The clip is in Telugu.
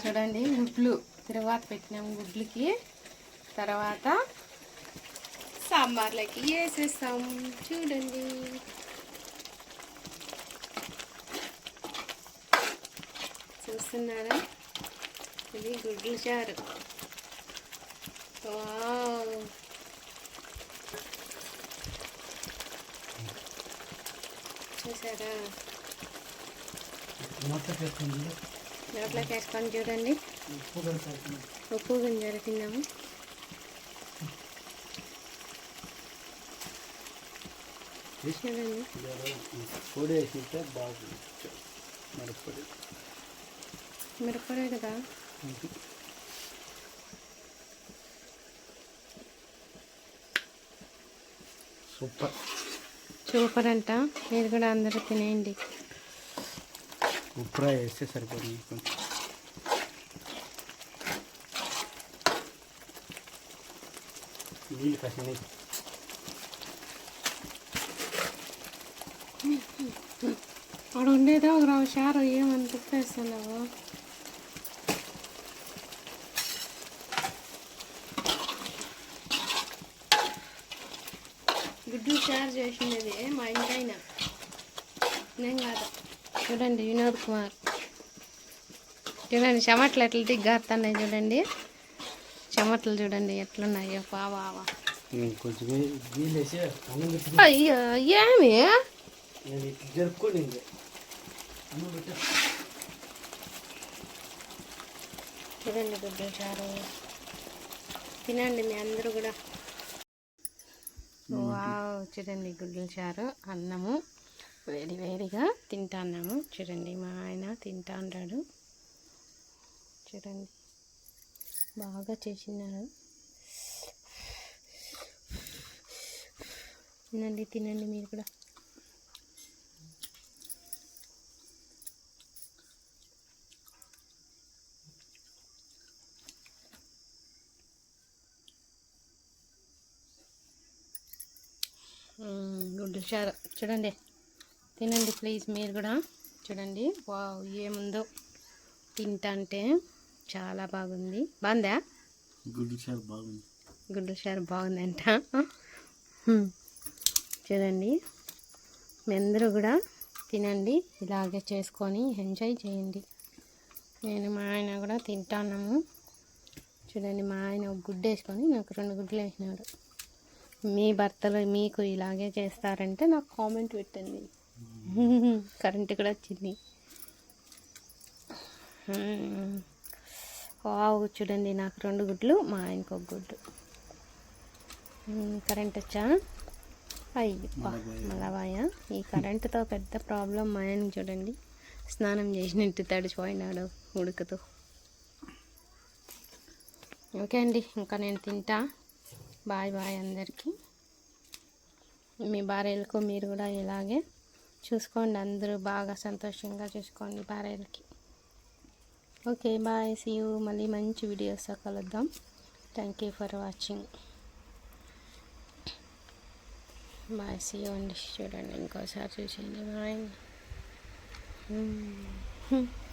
చూడండి గుడ్లు. తర్వాత పెట్టినాము గుడ్లకి. తర్వాత సాంబార్లోకి వేసేస్తాం చూడండి. చూస్తున్నారా? ఇది గుడ్లు చారు. వావ్. చూసారా? నోట్లోకి వేసుకొని చూడండి. ఉప్పు గింజలు తిన్నాము. చూడండి పొడి వేసితే బాగుంది మిరప్పొడి మిరపడే కదా సూపర్. సూపర్ అంట. మీరు కూడా అందరూ తినేయండి. ఉప్పు వేస్తే సరిపోతుంది కొంచెం. నీళ్ళు కసినాయి అక్కడ ఉండేదే ఒక రావు షారు ఏమని గుర్తేస్తున్నావు గుడ్డు షేర్ చేసినది మా ఇంటైనా నేను కాదా. చూడండి వినోద్ కుమార్. చూడండి చెమట్లు ఎట్లా దిగ్గారుతున్నాయి చూడండి. చెమట్లు చూడండి ఎట్లున్నాయో. పెట్టి. అయ్యో ఏమి? చూడండి గుడ్డు చారు. తినండి మీ అందరూ కూడా. చూడండి గుడ్ల చారు అన్నము. వేడి వేడిగా తింటాన్నాము. చూడండి మా ఆయన తింటా చూడండి. బాగా చేసినారు తినండి తినండి మీరు కూడా. గుడ్డు చారు. చూడండి. తినండి ప్లీజ్ మీరు కూడా. చూడండి. వావ్ ఏముందో తింటంటే చాలా బాగుంది. బాగుందా? గుడ్డు చారు బాగుంది. గుడ్డు చారు బాగుందంట. చూడండి. మీ అందరూ కూడా తినండి. ఇలాగే చేసుకొని ఎంజాయ్ చేయండి. నేను మా ఆయన కూడా తింటాన్నాము. చూడండి మా ఆయన ఒక గుడ్డు వేసుకొని నాకు రెండు గుడ్లు వేసినాడు. మీ భర్తలు మీకు ఇలాగే చేస్తారంటే నాకు కామెంట్ పెట్టండి. కరెంట్ కూడా వచ్చింది. మ్మ్. వావ్ చూడండి నాకు రెండు గుడ్లు మా ఆయనకు ఒక గుడ్డు. కరెంట్ వచ్చా? అయ్యప్ప మలవాయ ఈ కరెంటుతో పెద్ద ప్రాబ్లం మా ఆయనకి చూడండి. స్నానం చేసినట్టు తడిచిపోయినాడు ఉడుకుతూ. ఓకే అండి ఇంకా నేను తింటా. బాయ్ బాయ్ అందరికీ. మీ భార్యలకు మీరు కూడా ఇలాగే చూసుకోండి అందరూ బాగా సంతోషంగా చూసుకోండి భార్యలకి ఓకే బాయ్ సీ యూ మళ్ళీ మంచి వీడియోస్ కలుద్దాం. Thank you for watching bye see you అండి. చూడండి ఇంకోసారి చూసేయండి. బాయ్. Hmm.